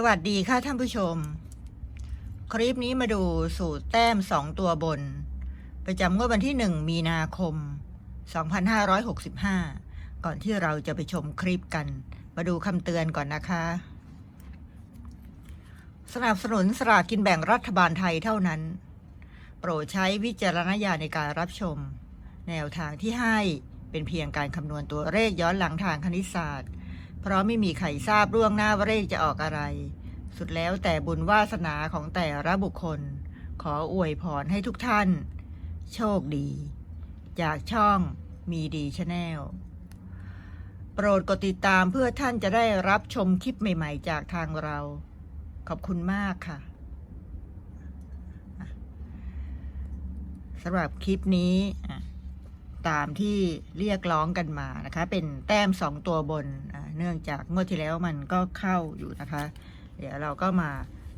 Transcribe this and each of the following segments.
สวัสดีค่ะท่านผู้ชม คลิปนี้มาดูสูตรแต้มสองตัวบน ประจำงวดวันที่หนึ่งมีนาคม 2565 ก่อนที่เราจะไปชมคลิปกัน มาดูคำเตือนก่อนนะคะ สนับสนุนสลากกินแบ่งรัฐบาลไทยเท่านั้น โปรดใช้วิจารณญาณในการรับชม แนวทางที่ให้เป็นเพียงการคำนวณตัวเลขย้อนหลังทางคณิตศาสตร์เพราะไม่มีใครทราบล่วงหน้าว่าเลขจะออกอะไร สุดแล้วแต่บุญวาสนาของแต่ละบุคคล ขออวยพรให้ทุกท่าน โชคดี จากช่องมีดีชาแนลโปรดกดติดตามเพื่อท่านจะได้รับชมคลิปใหม่ๆ จากทางเรา ขอบคุณมากค่ะสำหรับคลิปนี้ตามที่เรียกร้องกันมานะคะ เป็นแต้มสองตัวบน เนื่องจากงวดที่แล้วมันก็เข้าอยู่นะคะ เดี๋ยวเราก็มา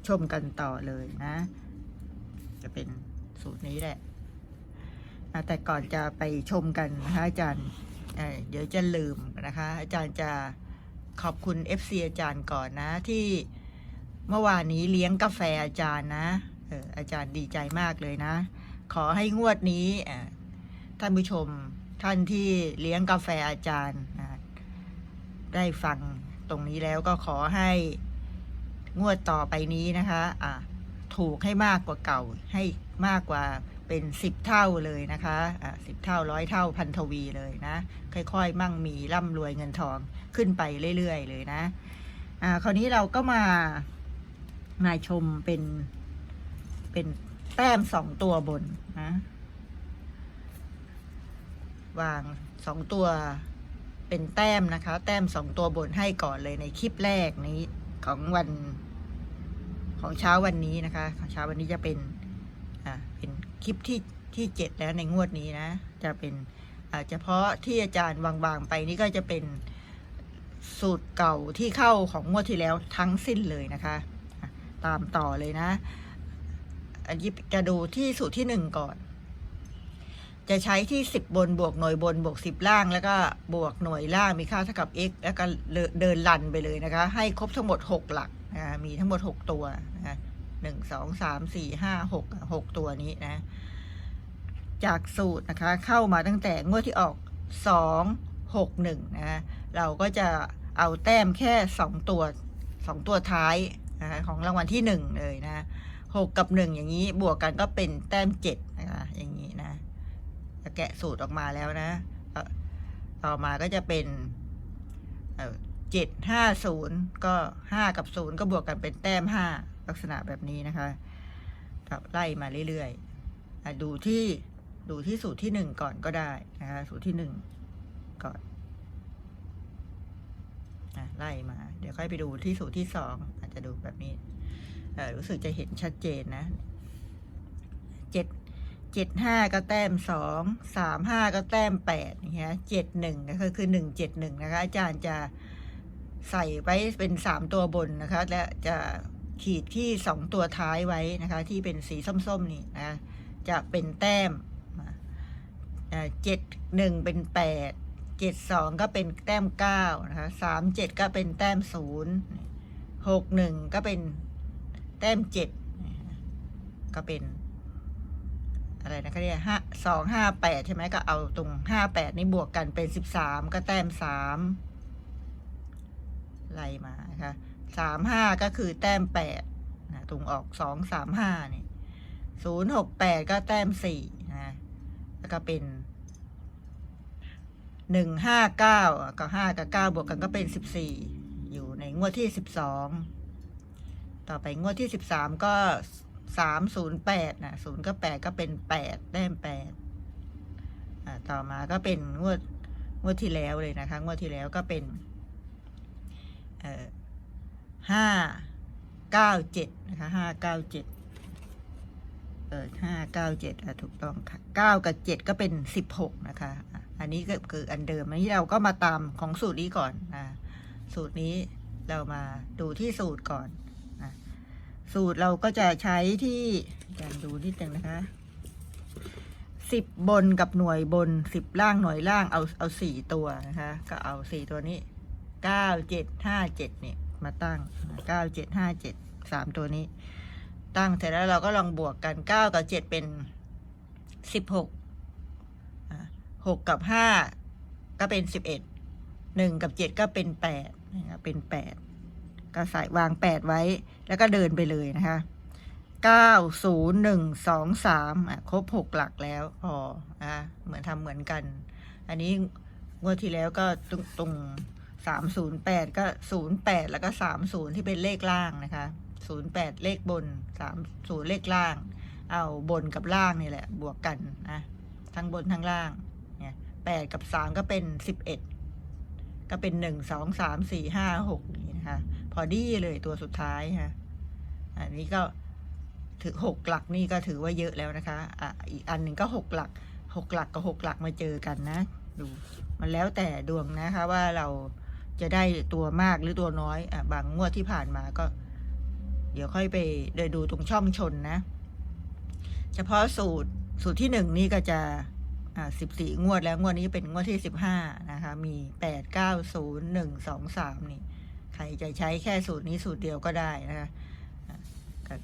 ชมกันต่อเลยนะ จะเป็นสูตรนี้แหละอะแต่ก่อนจะไปชมกันนะคะอาจารย์เเดี๋ยวจะลืมนะคะ อาจารย์จะขอบคุณ FC อาจารย์ก่อนนะที่เมื่อวานนี้เลี้ยงกาแฟอาจารย์นะเอออาจารย์ดีใจมากเลยนะ ขอให้งวดนี้ท่านผู้ชมท่านที่เลี้ยงกาแฟอาจารย์ได้ฟังตรงนี้แล้วก็ขอให้ งวดต่อไปนี้นะคะอะถูกให้มากกว่าเก่าให้มากกว่าเป็นสิบเท่าเลยนะคะอะสิบเท่าร้อยเท่าพันทวีเลยนะ ค่อยๆ มั่งมีร่ำรวยเงินทองขึ้นไปเรื่อยๆ เลยนะอ่าคราวนี้เราก็มามาชมเป็นเป็นแต้มสองตัวบนนะวางสองตัวเป็นแต้มนะคะ แต้มสองตัวบนให้ก่อนเลยในคลิปแรกนี้ ของวันของเช้าวันนี้นะคะของเช้าวันนี้จะเป็นอ่าเป็นคลิปที่ที่เจ็ดแล้วในงวดนี้นะ จะเป็นอ่าเฉพาะที่อาจารย์วางๆไปนี่ก็จะเป็นสูตรเก่าที่เข้าของงวดที่แล้วทั้งสิ้นเลยนะคะ ตามต่อเลยนะอันนี้จะดูที่สูตรที่หนึ่งก่อน จะใช้ที่สิบบนบวกหน่วยบนบวกสิบล่าง แล้วก็บวกหน่วยล่างมีค่าเท่ากับ x แล้วก็เดินลันไปเลยนะคะ ให้ครบทั้งหมดหกหลักนะมีทั้งหมดหกตัวนะหนึ่งสองสามสี่ห้าหกหกตัวนี้นะ จากสูตรนะคะ เข้ามาตั้งแต่งวดที่ออกสองหกหนึ่งนะเราก็จะเอาแต้มแค่สองตัวสองตัวท้ายนะคะของรางวัลที่หนึ่งเลยนะหกกับหนึ่งอย่างนี้บวกกันก็เป็นแต้มเจ็ดนะคะอย่างนี้ แกะสูตรออกมาแล้วนะ ต่อมาก็จะเป็นเจ็ดห้าศูนย์ก็ห้ากับศูนย์ก็บวกกันเป็นแต้มห้าลักษณะแบบนี้นะคะไล่มาเรื่อยๆ ดูที่ดูที่สูตรที่หนึ่งก่อนก็ได้นะคะ สูตรที่หนึ่งก่อนไล่มา เดี๋ยวค่อยไปดูที่สูตรที่สองอาจจะดูแบบนี้รู้สึกจะเห็นชัดเจนนะเจ็ด เจ็ดห้าก็แต้มสองสามห้าก็แต้มแปดนี่ฮะเจ็ดหนึ่งก็คือคือหนึ่งเจ็ดหนึ่งนะคะ อาจารย์จะใส่ไว้เป็นสามตัวบนนะคะ และจะขีดที่สองตัวท้ายไว้นะคะ ที่เป็นสีส้มๆนี่นะจะเป็นแต้มเจ็ดหนึ่งเป็นแปดเจ็ดสองก็เป็นแต้มเก้านะคะสามเจ็ดก็เป็นแต้มศูนย์หกหนึ่งก็เป็นแต้มเจ็ดก็เป็น อะไรนะคะเนี่ยห้าสองห้าแปดใช่ไหมก็เอาตรงห้าแปดนี่บวกกันเป็นสิบสามก็แต้มสามไล่มานะคะสามห้าก็คือแต้มแปดนะตรงออกสองสามห้านี่ศูนย์หกแปดก็แต้มสี่นะแล้วก็เป็นหนึ่งห้าเก้าก็ห้ากับเก้าบวกกันก็เป็นสิบสี่อยู่ในงวดที่สิบสองต่อไปงวดที่สิบสามก็ สามศูนย์แปดนะศูนย์ก็แปดก็เป็นแปดแต้มแปดอ่าต่อมาก็เป็นงวดงวดที่แล้วเลยนะคะงวดที่แล้วก็เป็นเอ่อห้าเก้าเจ็ดนะคะห้าเก้าเจ็ดเออห้าเก้าเจ็ดอะถูกต้องค่ะเก้ากับเจ็ดก็เป็นสิบหกนะคะ อันนี้ก็คืออันเดิมอันนี้เราก็มาตามของสูตรนี้ก่อนอ่าสูตรนี้เรามาดูที่สูตรก่อน สูตรเราก็จะใช้ที่การดูนิดนึงนะคะสิบบนกับหน่วยบนสิบล่างหน่วยล่างเอาเอาสี่ตัวนะคะ ก็เอาสี่ตัวนี้เก้าเจ็ดห้าเจ็ดเนี่ยมาตั้งเก้าเจ็ดห้าเจ็ดสามตัวนี้ ตั้งเสร็จแล้วเราก็ลองบวกกันเก้ากับเจ็ดเป็นสิบหกหกกับห้าก็เป็นสิบเอ็ดหนึ่งกับเจ็ดก็เป็นแปดนะครับเป็นแปด ก็ใส่วางแปดไว้ แล้วก็เดินไปเลยนะคะเก้าศูนย์หนึ่งสองสามอะครบหกหลักแล้วพออะเหมือนทำเหมือนกัน อันนี้งวดที่แล้วก็ตรงตรงสามศูนย์แปดก็ศูนย์แปดแล้วก็สามศูนย์ที่เป็นเลขล่างนะคะศูนย์แปดเลขบนสามศูนย์เลขล่าง เอาบนกับล่างนี่แหละ บวกกันนะทั้งบนทั้งล่างเนี่ยแปดกับสามก็เป็นสิบเอ็ดก็เป็นหนึ่งสองสามสี่ห้าหกนี่นะคะ พอดีเลยตัวสุดท้ายฮะอันนี้ก็ถือหกหลักนี่ก็ถือว่าเยอะแล้วนะคะอะอีกอันหนึ่งก็หกหลักหกหลักกับหกหลักมาเจอกันนะ ดู มันแล้วแต่ดวงนะคะว่าเราจะได้ตัวมากหรือตัวน้อยอะบางงวดที่ผ่านมาก็ เดี๋ยวค่อยไปเดินดูตรงช่องชนนะ เฉพาะสูตรสูตรที่หนึ่งนี่ก็จะอ่าสิบสี่งวดแล้วงวดนี้เป็นงวดที่สิบห้านะคะ มีแปดเก้าศูนย์หนึ่งสองสามนี่ รจะใช้แค่สูตรนี้สูตรเดียวก็ได้นะคะอะก็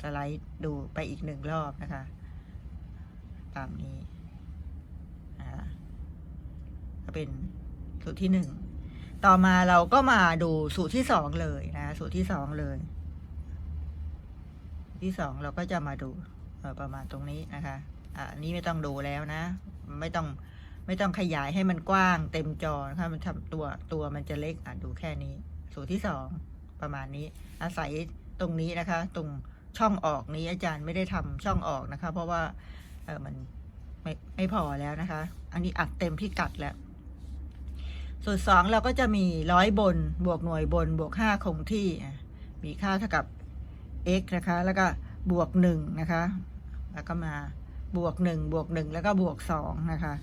สไลด์ดูไปอีกหนึ่งรอบนะคะ ตามนี้อ่าก็เป็นสูตรที่หนึ่งต่อมาเราก็มาดูสูตรที่สองเลยนะ สูตรที่สองเลย ที่สองเราก็จะมาดูประมาณตรงนี้นะคะอ่าอันนี้ไม่ต้องดูแล้วนะ ไม่ต้องไม่ต้องขยายให้มันกว้างเต็มจอนะคะมันทำตัวตัวมันจะเล็กอะดูแค่นี้ สูตรที่สองประมาณนี้ อาศัยตรงนี้นะคะ ตรงช่องออกนี้อาจารย์ไม่ได้ทำช่องออกนะคะ เพราะว่าเออมันไม่ไม่พอแล้วนะคะ อันนี้อัดเต็มที่กัดแล้ว สูตรสองเราก็จะมีร้อยบน บวกหน่วยบน บวกห้าคงที่ มีค่าเท่ากับ x นะคะ แล้วก็บวกหนึ่งนะคะ แล้วก็มาบวกหนึ่งบวกหนึ่งแล้วก็บวกสองนะคะ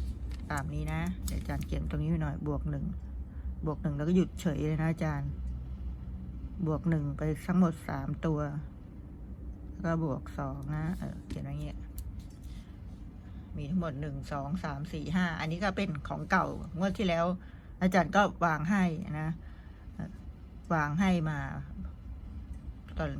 ตามนี้นะเดี๋ยวอาจารย์เขียนตรงนี้หน่อยบวกหนึ่ง บวกหนึ่งแล้วก็หยุดเฉยเลยนะอาจารย์ บวกหนึ่งไปทั้งหมดสามตัว แล้วก็บวกสองนะ เออเขียนอย่างเงี้ย มีทั้งหมดหนึ่งสองสามสี่ห้า อันนี้ก็เป็นของเก่างวดที่แล้ว อาจารย์ก็วางให้นะ วางให้มา ตอน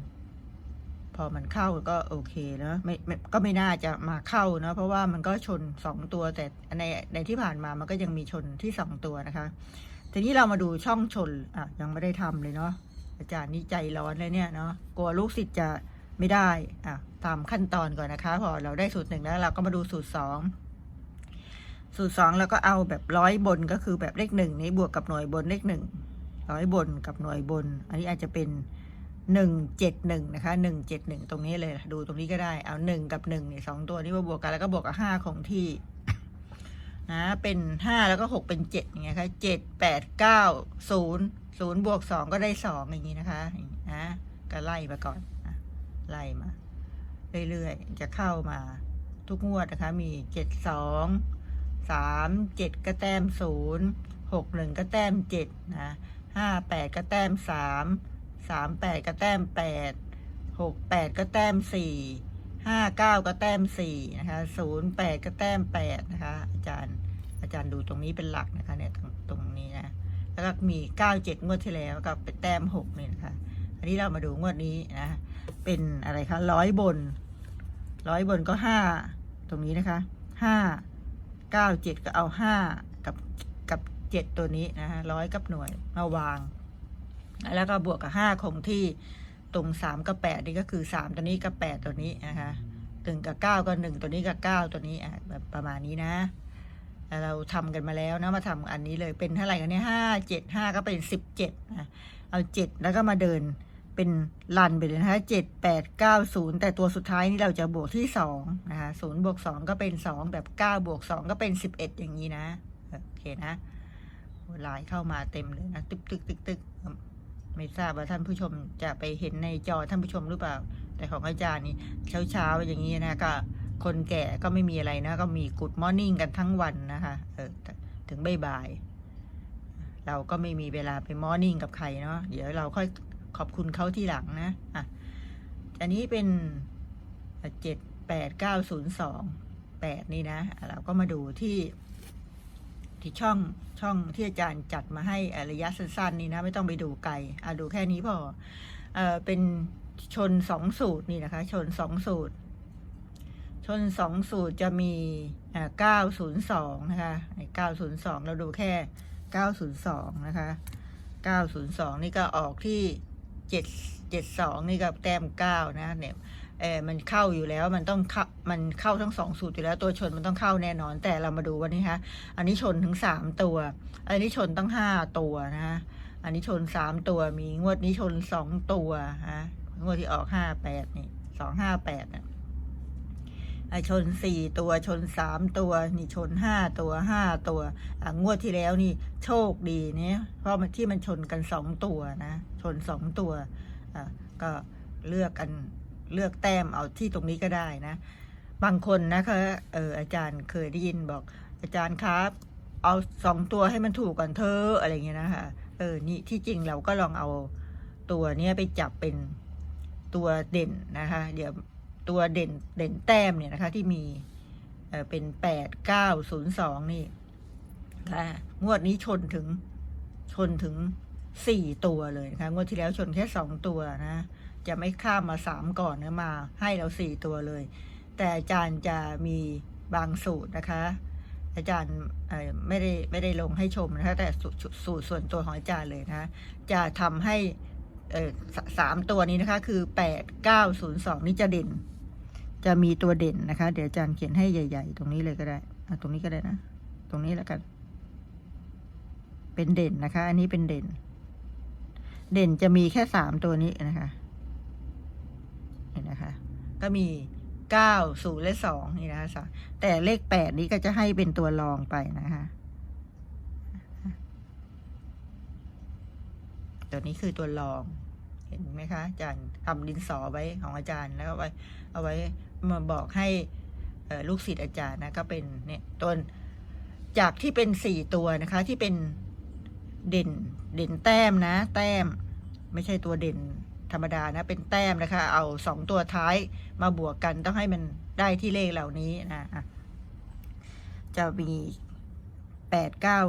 พอมันเข้าก็โอเคนะไม่ก็ไม่น่าจะมาเข้านะเพราะว่ามันก็ชนสองตัวแต่ในในที่ผ่านมามันก็ยังมีชนที่สองตัวนะคะ ทีนี้เรามาดูช่องชนอะยังไม่ได้ทำเลยเนาะอาจารย์นี่ใจร้อนเลยเนี่ยเนาะกลัวลูกศิษย์จะไม่ได้อะตามขั้นตอนก่อนนะคะ พอเราได้สูตรหนึ่งแล้วเราก็มาดูสูตรสองสูตรสองเราก็เอาแบบร้อยบนก็คือแบบเลขหนึ่งนี้บวกกับหน่วยบนเลขหนึ่งร้อยบนกับหน่วยบน อันนี้อาจจะเป็นหนึ่งเจ็ดหนึ่งนะคะหนึ่งเจ็ดหนึ่งตรงนี้เลยดูตรงนี้ก็ได้เอาหนึ่งกับหนึ่งเนี่ยสองตัวนี้มาบวกกันแล้วก็บวกกับห้าของที่ นะเป็นห้าแล้วก็หกเป็นเจ็ดอย่างเงี้ยค่ะเจ็ดแปดเก้าศูนย์ศูนย์บวกสองก็ได้สองอย่างนี้นะคะนะก็ไล่มาก่อนอะไล่มา เรื่อยๆ จะเข้ามาทุกงวดนะคะ มีเจ็ดสองสามเจ็ดก็แต้มศูนย์หกหนึ่งก็แต้มเจ็ดนะห้าแปดก็แต้มสามสามแปดก็แต้มแปดหกแปดก็แต้มสี่ ห้าเก้าก็แต้มสี่นะคะศูนย์แปดก็แต้มแปดนะคะ อาจารย์อาจารย์ดูตรงนี้เป็นหลักนะคะเนี่ยตรงตรงนี้นะ แล้วก็มีเก้าเจ็ดงวดที่แล้วก็เป็นแต้มหกนี่นะคะ อันนี้เรามาดูงวดนี้นะ เป็นอะไรคะร้อยบน ร้อยบนก็ห้าตรงนี้นะคะห้าเก้าเจ็ดก็เอาห้ากับกับเจ็ดตัวนี้นะคะร้อยกับหน่วยมาวาง แล้วก็บวกกับห้าคงที่ ตรงสามกับแปดนี่ก็คือสามตัวนี้กับแปดตัวนี้นะคะหนึ่งกับเก้าก็หนึ่งตัวนี้กับเก้าตัวนี้อะแบบประมาณนี้นะเราทำกันมาแล้วนะมาทำอันนี้เลยเป็นเท่าไหร่กันเนี่ยห้าเจ็ดห้าก็เป็นสิบเจ็ดนะเอาเจ็ดแล้วก็มาเดินเป็นลันไปเลยนะคะเจ็ดแปดเก้าศูนย์แต่ตัวสุดท้ายนี่เราจะบวกที่สองนะคะศูนย์บวกสองก็เป็นสองแบบเก้าบวกสองก็เป็นสิบเอ็ดอย่างนี้นะ โอเคนะลายเข้ามาเต็มเลยนะ ตึกตึกตึกตึก ไม่ทราบว่าท่านผู้ชมจะไปเห็นในจอท่านผู้ชมหรือเปล่า แต่ของอาจารย์นี่เช้าเช้าๆอย่างนี้นะก็คนแก่ก็ไม่มีอะไรนะ ก็มีกูดมอร์นิ่งกันทั้งวันนะคะเออถึงบ่ายๆเราก็ไม่มีเวลาไปมอร์นิ่งกับใครเนาะเดี๋ยวเราค่อยขอบคุณเขาที่หลังนะอะอันนี้เป็นเจ็ดแปดเก้าศูนย์สองแปดนี่นะ เราก็มาดูที่ ที่ช่องช่องที่อาจารย์จัดมาให้อะระยะสั้นๆนี่นะไม่ต้องไปดูไกลอะดูแค่นี้พอเออเป็นชนสองสูตรนี่นะคะ ชนสองสูตร ชนสองสูตรจะมีอ่าเก้าศูนย์สองนะคะเก้าศูนย์สองเราดูแค่เก้าศูนย์สองนะคะเก้าศูนย์สองนี่ก็ออกที่เจ็ดเจ็ดสองนี่ก็แต้มเก้านะเนี่ย เออมันเข้าอยู่แล้วมันต้องเข้ามันเข้าทั้งสองสูตรอยู่แล้ว ตัวชนมันต้องเข้าแน่นอน แต่เรามาดูวันนี้ฮะอันนี้ชนถึงสามตัว อันนี้ชนตั้งห้าตัวนะฮะอันนี้ชนสามตัวมีงวดนี้ชนสองตัวฮะงวดที่ออกห้าแปดนี่สองห้าแปดน่ะไอชนสี่ตัวชนสามตัว นี่ชนห้าตัวห้าตัวอะงวดที่แล้วนี่โชคดีเนี่ยเพราะมันที่มันชนกันสองตัวนะ ชนสองตัวอะก็เลือกกัน เลือกแต้มเอาที่ตรงนี้ก็ได้นะ บางคนนะคะเอออาจารย์เคยได้ยินบอก อาจารย์ครับ เอาสองตัวให้มันถูกก่อนเธออะไรเงี้ยนะคะเออนี่ที่จริงเราก็ลองเอาตัวเนี้ยไปจับเป็นตัวเด่นนะคะ เดี๋ยวตัวเด่นเด่นแต้มเนี่ยนะคะที่มีเออเป็นแปดเก้าศูนย์สองนี่ค่ะงวดนี้ชนถึงชนถึงสี่ตัวเลยนะคะงวดที่แล้วชนแค่สองตัวนะ จะไม่ข้ามมาสามก่อนนะมา ให้เราสี่ตัวเลย แต่อาจารย์จะมีบางสูตรนะคะ อาจารย์ไม่ได้ไม่ได้ลงให้ชมนะคะแต่สูตรส่วนตัวของอาจารย์เลยนะะจะทำให้สามตัวนี้นะคะ คือแปดเก้าศูนย์สองนี่จะเด่น จะมีตัวเด่นนะคะ เดี๋ยวอาจารย์เขียนให้ใหญ่ ๆ ตรงนี้เลยก็ได้ตรงนี้ก็ได้นะ ตรงนี้แล้วกัน เป็นเด่นนะคะ อันนี้เป็นเด่น เด่นจะมีแค่สามตัวนี้นะคะ เห็นนะคะ ก็มีเก้าศูนย์และสองนี่นะคะแต่เลขแปดนี้ก็จะให้เป็นตัวรองไปนะคะ ตัวนี้คือตัวรอง เห็นไหมคะอาจารย์ทำดินสอไว้ของอาจารย์แล้วก็ไว้ เอาไว้มาบอกให้ลูกศิษย์อาจารย์นะก็เป็นเนี่ยตัวจากที่เป็นสี่ตัวนะคะ ที่เป็นเด่นเด่นแต้มนะ แต้ม ไม่ใช่ตัวเด่น ธรรมดานะเป็นแต้มนะคะ เอาสองตัวท้ายมาบวกกันต้องให้มันได้ที่เลขเหล่านี้นะจะมีแปดเก้า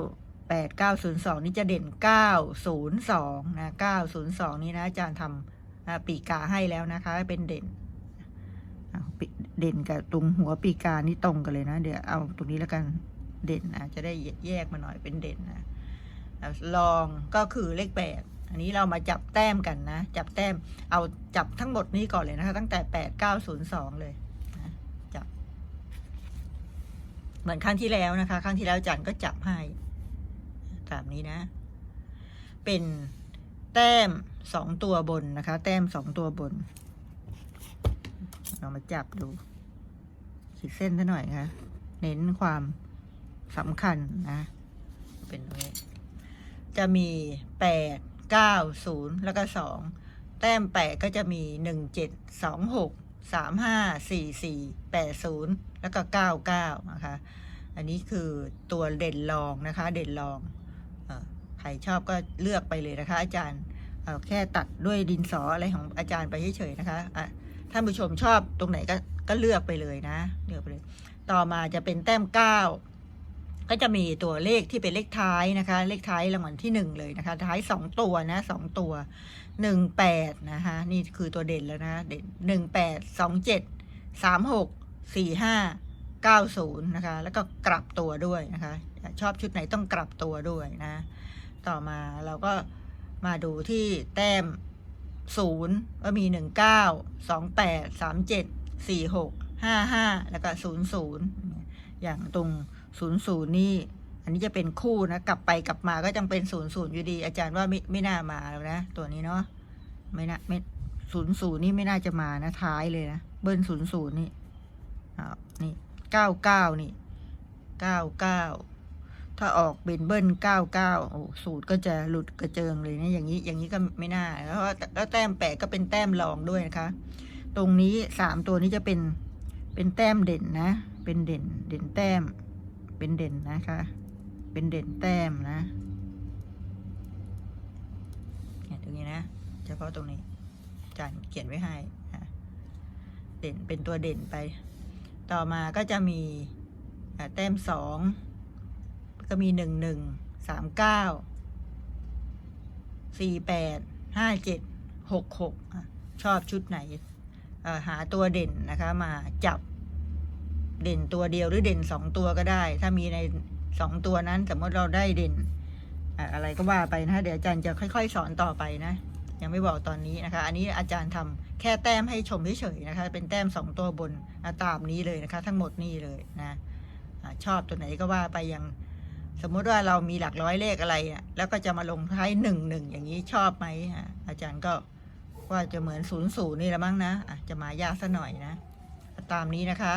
แปดเก้าศูนย์สองนี่จะเด่นเก้าศูนย์สองนะเก้าศูนย์สองนี่นะอาจารย์ทำปีกาให้แล้วนะคะ เป็นเด่นเด่นกับตรงหัวปีกานี่ตรงกันเลยนะ เดี๋ยวเอาตรงนี้แล้วกันเด่นนะจะได้แยกมาหน่อยเป็นเด่นนะลองก็คือเลขแปด อันนี้เรามาจับแต้มกันนะ จับแต้ม เอาจับทั้งหมดนี้ก่อนเลยนะคะ ตั้งแต่แปดเก้าศูนย์สองเลยนะจับ เหมือนครั้งที่แล้วนะคะ ครั้งที่แล้วจันก็จับให้ตามนี้นะ เป็นแต้มสองตัวบนนะคะ แต้มสองตัวบน เรามาจับดู ขีดเส้นซะหน่อยนะคะเน้นความสำคัญนะ เป็นตรงนี้จะมีแปด เก้าศูนย์แล้วก็สองแต้มแปดก็จะมีหนึ่งเจ็ดสองหกสามห้าสี่สี่แปดศูนย์แล้วก็เก้าเก้านะคะ อันนี้คือตัวเด่นรองนะคะ เด่นรองอใครชอบก็เลือกไปเลยนะคะ อาจารย์เอ่อแค่ตัดด้วยดินสออะไรของอาจารย์ไปเฉยๆนะคะะท่านผู้ชมชอบตรงไหนก็ก็เลือกไปเลยนะเลือกไปเลย ต่อมาจะเป็นแต้มเก้า ก็จะมีตัวเลขที่เป็นเลขท้ายนะคะ เลขท้ายรางวัลที่หนึ่งเลยนะคะ ท้ายสองตัวนะสองตัวหนึ่งแปดนะคะนี่คือตัวเด่นแล้วนะเด่นหนึ่งแปดสองเจ็ดสามหกสี่ห้าเก้าศูนย์นะคะ แล้วก็กลับตัวด้วยนะคะ ชอบชุดไหนต้องกลับตัวด้วยนะ ต่อมาเราก็มาดูที่แต้มศูนย์ก็มีหนึ่งเก้าสองแปดสามเจ็ดสี่หกห้าห้าแล้วก็ศูนย์ศูนย์อย่างตรง ศูนย์ศูนย์นี่ อันนี้จะเป็นคู่นะ กลับไปกลับมาก็จังเป็นศูนย์ศูนย์อยู่ดี อาจารย์ว่าไม่ไม่น่ามาแล้วนะ ตัวนี้เนาะไม่น่าไม่ศูนย์ศูนย์นี่ไม่น่าจะมานะท้ายเลยนะ เบิ้ลศูนย์ศูนย์นี่อ้านี่เก้าเก้านี่เก้าเก้าถ้าออกเป็นเบิ้ลเก้าเก้าโอ้สูตรก็จะหลุดกระเจิงเลยนะอย่างนี้อย่างนี้ก็ไม่น่าแล้วแล้วแต้มแปะก็เป็นแต้มรองด้วยนะคะ ตรงนี้สามตัวนี้จะเป็นเป็นแต้มเด่นนะ เป็นเด่นเด่นแต้ม เป็นเด่นนะคะ เป็นเด่นแต้มนะเนี่ยตรงนี้นะ เฉพาะตรงนี้จารย์เขียนไว้ให้ะเด่นเป็นตัวเด่นไป ต่อมาก็จะมีแต้มสองก็มีหนึ่งหนึ่งสามเก้าสี่แปดห้าเจ็ดหกหกชอบชุดไหนหาตัวเด่นนะคะมาจับ เด่นตัวเดียวหรือเด่นสองตัวก็ได้ ถ้ามีในสองตัวนั้น สมมติเราได้เด่นอะไรก็ว่าไปนะเดี๋ยวอาจารย์จะค่อย ๆ สอนต่อไปนะ ยังไม่บอกตอนนี้นะคะ อันนี้อาจารย์ทำแค่แต้มให้ชมเฉยๆนะคะ เป็นแต้มสองตัวบนตามนี้เลยนะคะ ทั้งหมดนี่เลยนะชอบตัวไหนก็ว่าไปยังสมมุติว่าเรามีหลักร้อยเลขอะไรอะแล้วก็จะมาลงท้ายหนึ่งหนึ่งอย่างนี้ชอบไหมอะอาจารย์ก็ว่าจะเหมือนศูนย์ศูนย์นี่ละมั้งนะะจะมายากซะหน่อยนะ ตามนี้นะคะ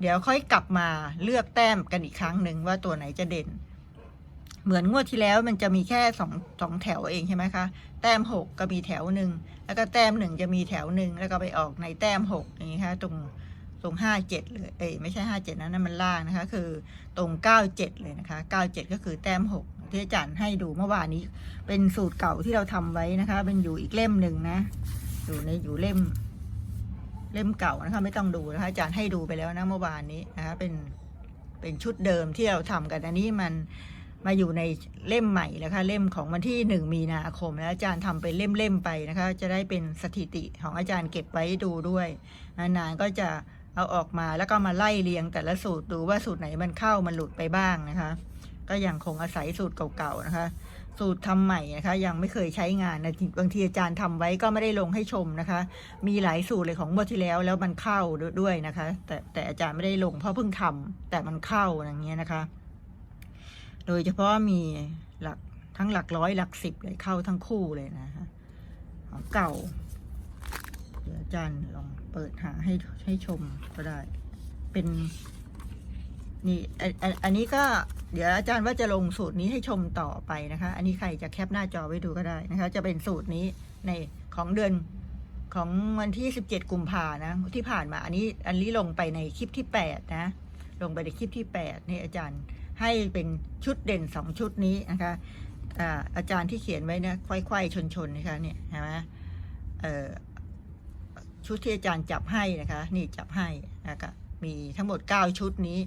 เดี๋ยวค่อยกลับมาเลือกแต้มกันอีกครั้งหนึ่งว่าตัวไหนจะเด่น เหมือนงวดที่แล้วมันจะมีแค่สองสองแถวเองใช่ไหมคะ แต้มหกก็มีแถวหนึ่งแล้วก็แต้มหนึ่งจะมีแถวหนึ่งแล้วก็ไปออกในแต้มหกอย่างนี้ค่ะตรงตรงห้าเจ็ดเลยเอ้ยไม่ใช่ห้าเจ็ดนะนั่นมันล่างนะคะ คือตรงเก้าเจ็ดเลยนะคะเก้าเจ็ดก็คือแต้มหกที่อาจารย์ให้ดูเมื่อวานนี้ เป็นสูตรเก่าที่เราทำไว้นะคะ เป็นอยู่อีกเล่มหนึ่งนะ อยู่ในอยู่เล่ม เล่มเก่านะคะ ไม่ต้องดูนะคะอาจารย์ให้ดูไปแล้วนะเมื่อวานนี้นะคะเป็นเป็นชุดเดิมที่เราทำกันอันนี้มันมาอยู่ในเล่มใหม่แล้วค่ะเล่มของวันที่หนึ่งมีนาคมแล้วอาจารย์ทำเป็นเล่มๆไปนะคะ จะได้เป็นสถิติของอาจารย์เก็บไว้ดูด้วยนานๆก็จะเอาออกมาแล้วก็มาไล่เรียงแต่ละสูตรดูว่าสูตรไหนมันเข้ามันหลุดไปบ้างนะคะ ก็ยังคงอาศัยสูตรเก่าๆนะคะ สูตรทำใหม่นะคะยังไม่เคยใช้งานนะบางทีอาจารย์ทำไว้ก็ไม่ได้ลงให้ชมนะคะ มีหลายสูตรเลยของงวดที่แล้วแล้วมันเข้าด้วยนะคะ แต่แต่อาจารย์ไม่ได้ลงเพราะเพิ่งทำแต่มันเข้าอย่างเงี้ยนะคะ โดยเฉพาะมีหลักทั้งหลักร้อยหลักสิบเลยเข้าทั้งคู่เลยนะคะของเก่าเดี๋ยวอาจารย์ลองเปิดหาให้ให้ชมก็ได้ เป็น นี่อันอันนี้ก็เดี๋ยวอาจารย์ว่าจะลงสูตรนี้ให้ชมต่อไปนะคะ อันนี้ใครจะแคปหน้าจอไว้ดูก็ได้นะคะ จะเป็นสูตรนี้ในของเดือนของวันที่สิบเจ็ดกุมภานะ ที่ผ่านมา อันนี้อันนี้ลงไปในคลิปที่แปดนะ ลงไปในคลิปที่แปดนี่อาจารย์ให้เป็นชุดเด่นสองชุดนี้นะคะอ่าอาจารย์ที่เขียนไว้เนี่ยควายๆชนๆนะคะเนี่ยเห็นไหมเอ่อชุดที่อาจารย์จับให้นะคะ นี่จับให้นะคะมีทั้งหมดเก้าชุดนี้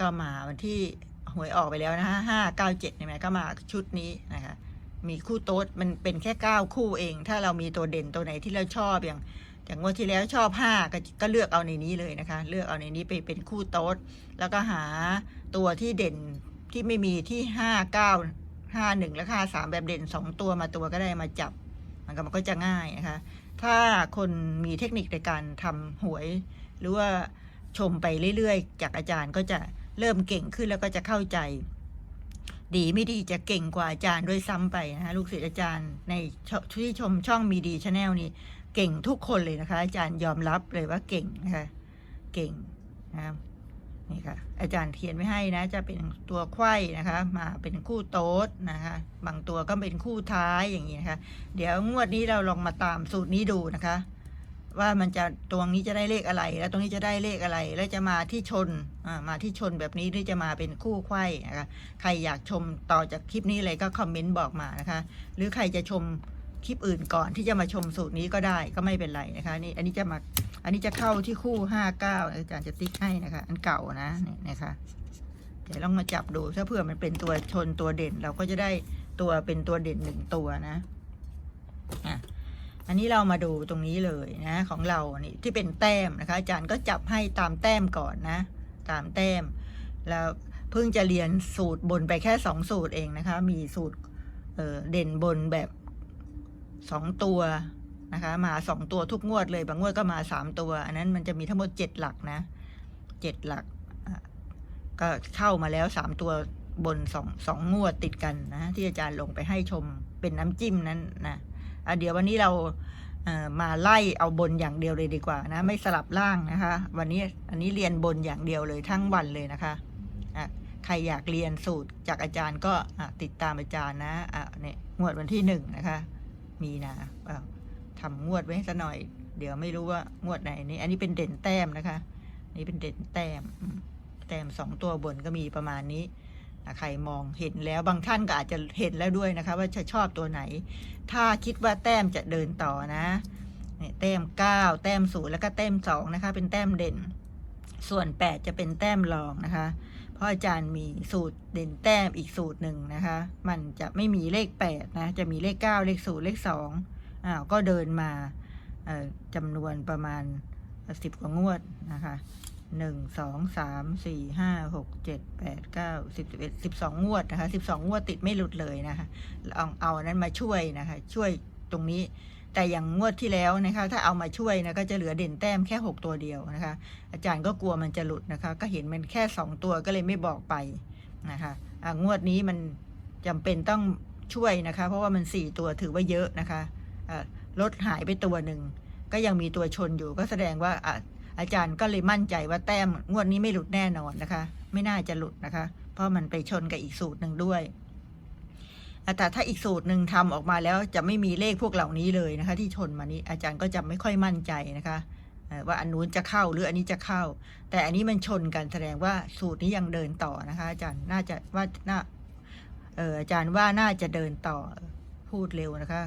ก็มาวันที่หวยออกไปแล้วนะคะห้าเก้าเจ็ดเนี่ยก็มาชุดนี้นะคะ มีคู่โต๊ดมันเป็นแค่เก้าคู่เอง ถ้าเรามีตัวเด่นตัวไหนที่เราชอบอย่างอย่างงวดที่แล้วชอบห้าก็ก็เลือกเอาในนี้เลยนะคะ เลือกเอาในนี้ไปเป็นคู่โต๊ดแล้วก็หาตัวที่เด่นที่ไม่มีที่ห้าเก้าห้าหนึ่งและห้าสามแบบเด่นสองตัวมาตัวก็ได้มาจับ มันก็มันก็จะง่ายนะคะ ถ้าคนมีเทคนิคในการทำหวย หรือว่าชมไปเรื่อยๆ จากอาจารย์ก็จะ เริ่มเก่งขึ้นแล้วก็จะเข้าใจ ดีไม่ดีจะเก่งกว่าอาจารย์ด้วยซ้ำไปนะคะลูกศิษย์อาจารย์ในที่ชมช่องมีดีชาแนลนี่เก่งทุกคนเลยนะคะ อาจารย์ยอมรับเลยว่าเก่งนะคะเก่งนะครับนี่ค่ะ อาจารย์เขียนไว้ให้นะ จะเป็นตัวไข้นะคะ มาเป็นคู่โต๊ดนะคะ บางตัวก็เป็นคู่ท้ายอย่างนี้นะคะ เดี๋ยวงวดนี้เราลองมาตามสูตรนี้ดูนะคะ ว่ามันจะตรงนี้จะได้เลขอะไร แล้วตรงนี้จะได้เลขอะไร แล้วจะมาที่ชนมาที่ชนแบบนี้หรือจะมาเป็นคู่ไขว้นะคะใครอยากชมต่อจากคลิปนี้เลยก็คอมเมนต์บอกมานะคะ หรือใครจะชมคลิปอื่นก่อนที่จะมาชมสูตรนี้ก็ได้ก็ไม่เป็นไรนะคะนี่อันนี้จะมาอันนี้จะเข้าที่คู่ห้าเก้าอาจารย์จะติ๊กให้นะคะ อันเก่านะนี่นะคะเดี๋ยวลองมาจับดูถ้าเผื่อมันเป็นตัวชนตัวเด่น เราก็จะได้ตัวเป็นตัวเด่นหนึ่งตัวนะอะ อันนี้เรามาดูตรงนี้เลยนะของเรานี่ที่เป็นแต้มนะคะ อาจารย์ก็จับให้ตามแต้มก่อนนะ ตามแต้ม แล้วเพิ่งจะเรียนสูตรบนไปแค่สองสูตรเองนะคะ มีสูตรเเด่นบนแบบสองตัวนะคะ มาสองตัวทุกงวดเลย บางงวดก็มาสามตัว อันนั้นมันจะมีทั้งหมดเจ็ดหลักนะเจ็ดหลักก็เข้ามาแล้วสามตัวบนสองสองงวดติดกันนะ ที่อาจารย์ลงไปให้ชมเป็นน้ำจิ้มนั้นนะ อะเดี๋ยววันนี้เรามาไล่เอาบนอย่างเดียวเลยดีกว่านะ ไม่สลับล่างนะคะ วันนี้อันนี้เรียนบนอย่างเดียวเลยทั้งวันเลยนะคะอะใครอยากเรียนสูตรจากอาจารย์ก็ติดตามอาจารย์นะอะเนี่ยงวดวันที่หนึ่งนะคะ มีนาะทำงวดไว้ซะหน่อย เดี๋ยวไม่รู้ว่างวดไหนนี่อันนี้เป็นเด่นแต้มนะคะ นี่เป็นเด่นแต้ม แต้มสองตัวบนก็มีประมาณนี้ ใครมองเห็นแล้วบางท่านก็อาจจะเห็นแล้วด้วยนะคะ ว่าจะชอบตัวไหน ถ้าคิดว่าแต้มจะเดินต่อนะเนี่ยแต้มเก้าแต้มศูนย์แล้วก็แต้มสองนะคะ เป็นแต้มเด่น ส่วนแปดจะเป็นแต้มรองนะคะ เพราะอาจารย์มีสูตรเด่นแต้มอีกสูตรหนึ่งนะคะ มันจะไม่มีเลขแปดนะ จะมีเลขเก้าเลขศูนย์เลขสองอ้าวก็เดินมาเอ่อจำนวนประมาณ สิบกว่างวดนะคะหนึ่งสองสามสี่ห้าหกเจ็ดแปดเก้าสิบสิบเอ็ดสิบสองงวดนะคะสิบสองงวดติดไม่หลุดเลยนะคะลองเอาอันนั้นมาช่วยนะคะ ช่วยตรงนี้ แต่อย่างงวดที่แล้วนะคะ ถ้าเอามาช่วยนะก็จะเหลือเด่นแต้มแค่หกตัวเดียวนะคะ อาจารย์ก็กลัวมันจะหลุดนะคะ ก็เห็นมันแค่สองตัวก็เลยไม่บอกไปนะคะะงวดนี้มันจำเป็นต้องช่วยนะคะ เพราะว่ามันสี่ตัวถือว่าเยอะนะคะะลดหายไปตัวหนึ่ง ก็ยังมีตัวชนอยู่ก็แสดงว่าอะอาจารย์ก็เลยมั่นใจว่าแต้มงวดนี้ไม่หลุดแน่นอนนะคะ ไม่น่าจะหลุดนะคะ เพราะมันไปชนกับอีกสูตรหนึ่งด้วยแต่ถ้าอีกสูตรหนึ่งทำออกมาแล้วจะไม่มีเลขพวกเหล่านี้เลยนะคะ ที่ชนมานี้อาจารย์ก็จะไม่ค่อยมั่นใจนะคะว่าอันนู้นจะเข้าหรืออันนี้จะเข้า แต่อันนี้มันชนกันแสดงว่าสูตรนี้ยังเดินต่อนะคะ อาจารย์น่าจะว่าน่าอาจารย์ว่าน่าจะเดินต่อพูดเร็วนะคะ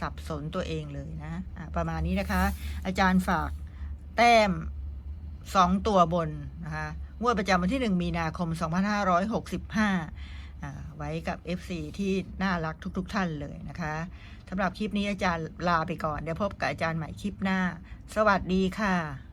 สับสนตัวเองเลยนะะประมาณนี้นะคะ อาจารย์ฝากแต้มสองตัวบนนะคะงวดประจำวันที่หนึ่งมีนาคม 2565อ่าไว้กับ FC ที่น่ารักทุกๆทท่านเลยนะคะสำหรับคลิปนี้อาจารย์ลาไปก่อน เดี๋ยวพบกับอาจารย์ใหม่คลิปหน้า สวัสดีค่ะ